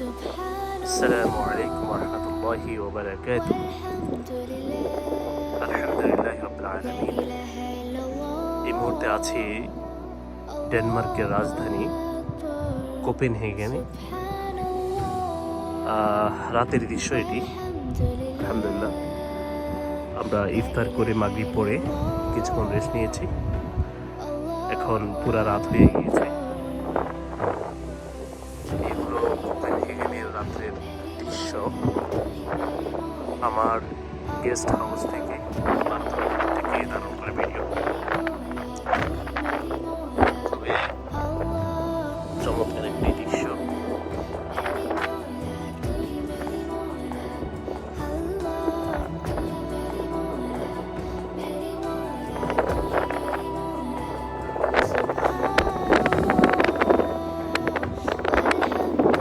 السلام عليكم ورحمة الله وبركاته আলহামদুলিল্লাহ রবিল আলমিন এই মুহূর্তে আছি ডেনমার্কের রাজধানী কোপেনহেগেনে আহ, রাতের দৃশ্য এটি আলহামদুলিল্লাহ আমরা ইফতার করে মাগরিব পরে কিছুক্ষণ রেস্ট নিয়েছি এখন পুরা রাত হয়ে গিয়েছে দৃশ্য আমার গেস্ট হাউস থেকে থেকে করে ভিডিও খুবই চমৎকার একটি